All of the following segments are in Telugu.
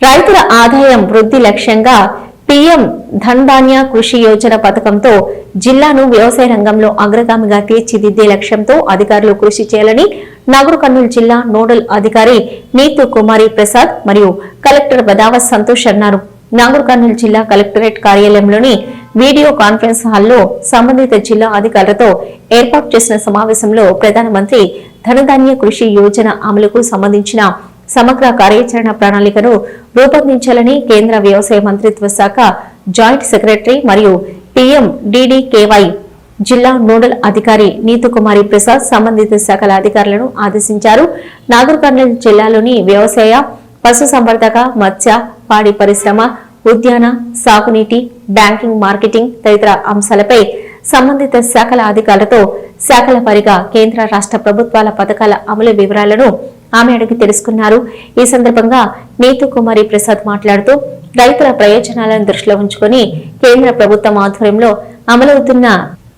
రైతుల ఆదాయం వృద్ధి లక్ష్యంగా పీఎం ధన్ ధాన్య కృషి యోజన పథకంతో జిల్లాను వ్యవసాయ రంగంలో అగ్రగామిగా తీర్చిదిద్దే లక్ష్యంతో అధికారులు కృషి చేయాలని నాగర్ కర్నూలు జిల్లా నోడల్ అధికారి నీతు కుమారి ప్రసాద్ మరియు కలెక్టర్ బదావత్ సంతోష్ అన్నారు. నాగర్ కర్నూలు జిల్లా కలెక్టరేట్ కార్యాలయంలోని వీడియో కాన్ఫరెన్స్ హాల్లో సంబంధిత జిల్లా అధికారులతో ఏర్పాటు చేసిన సమావేశంలో ప్రధానమంత్రి ధనధాన్య కృషి యోజన అమలుకు సంబంధించిన సమగ్ర కార్యాచరణ ప్రణాళికను రూపొందించాలని కేంద్ర వ్యవసాయ మంత్రిత్వ శాఖ జాయింట్ సెక్రటరీ మరియు పీఎం డీడీకేవై జిల్లా నోడల్ అధికారి నీతుకుమారి ప్రసాద్ సంబంధిత శాఖల అధికారులను ఆదేశించారు. నాగర్ కర్నూలు జిల్లాలోని వ్యవసాయ పశుసంవర్ధక మత్స్య పాడి పరిశ్రమ ఉద్యాన సాగునీటి బ్యాంకింగ్ మార్కెటింగ్ తదితర అంశాలపై సంబంధిత శాఖల అధికారులతో శాఖల వారిగా కేంద్ర రాష్ట్ర ప్రభుత్వాల పథకాల అమలు వివరాలను ఆమె అడిగి తెలుసుకున్నారు. ఈ సందర్భంగా నీతు కుమారి ప్రసాద్ మాట్లాడుతూ రైతుల ప్రయోజనాలను దృష్టిలో ఉంచుకొని కేంద్ర ప్రభుత్వం ఆధ్వర్యంలో అమలవుతున్న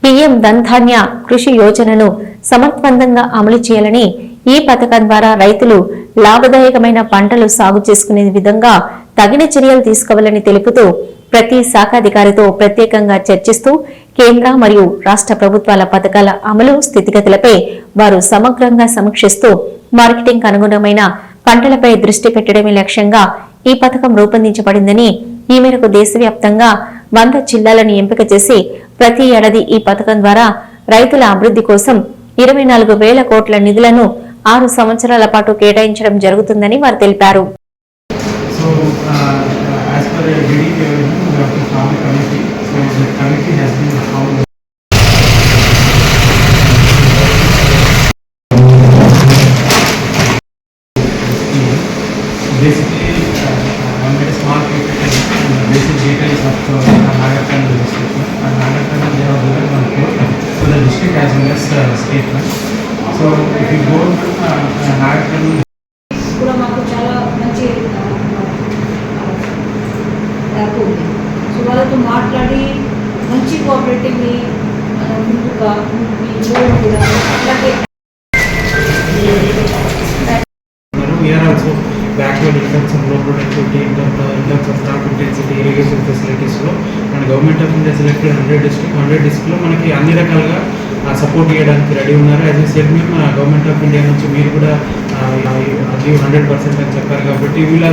పిఎం ధన్ధాన్య కృషి యోజనను సమర్థవంతంగా అమలు చేయాలని ఈ పథకం ద్వారా రైతులు లాభదాయకమైన పంటలు సాగు చేసుకునే విధంగా తగిన చర్యలు తీసుకోవాలని తెలుపుతూ ప్రతి శాఖాధికారితో ప్రత్యేకంగా చర్చిస్తూ కేంద్ర మరియు రాష్ట్ర ప్రభుత్వాల పథకాల అమలు స్థితిగతులపై వారు సమగ్రంగా సమీక్షిస్తూ మార్కెటింగ్ అనుగుణమైన పంటలపై దృష్టి పెట్టడమే లక్ష్యంగా ఈ పథకం రూపొందించబడిందని ఈ మేరకు దేశవ్యాప్తంగా వంద జిల్లాలను ఎంపిక చేసి ప్రతి ఏడాది ఈ పథకం ద్వారా రైతుల అభివృద్ధి కోసం ఇరవై నాలుగు వేల కోట్ల నిధులను ఆరు సంవత్సరాల పాటు కేటాయించడం జరుగుతుందని వారు తెలిపారు. the DDK, we have to form a committee. So, the committee has been formed. Basically, uh, I made a small PPT, and the basic details of uh, Nagaland district. And Nagaland, they have given one code for the district as well as uh, state. So, if you go to uh, Nagaland కూడా మాకు చాలా మంచి యాప్ ఉంది సో వాళ్ళతో మాట్లాడి మంచి కోఆపరేటివ్ని మనం ముందుగా మీ కూడా అట్లాగే We are also మన government of India selected hundred district hundred డిస్ట్రిక్ట్లో మనకి అన్ని రకాలుగా సపోర్ట్ చేయడానికి రెడీ ఉన్నారు. యాజ్ ఎ సెట్ మేము గవర్నమెంట్ ఆఫ్ ఇండియా నుంచి మీరు కూడా హండ్రెడ్ పర్సెంట్ అని చెప్పారు కాబట్టి వీళ్ళు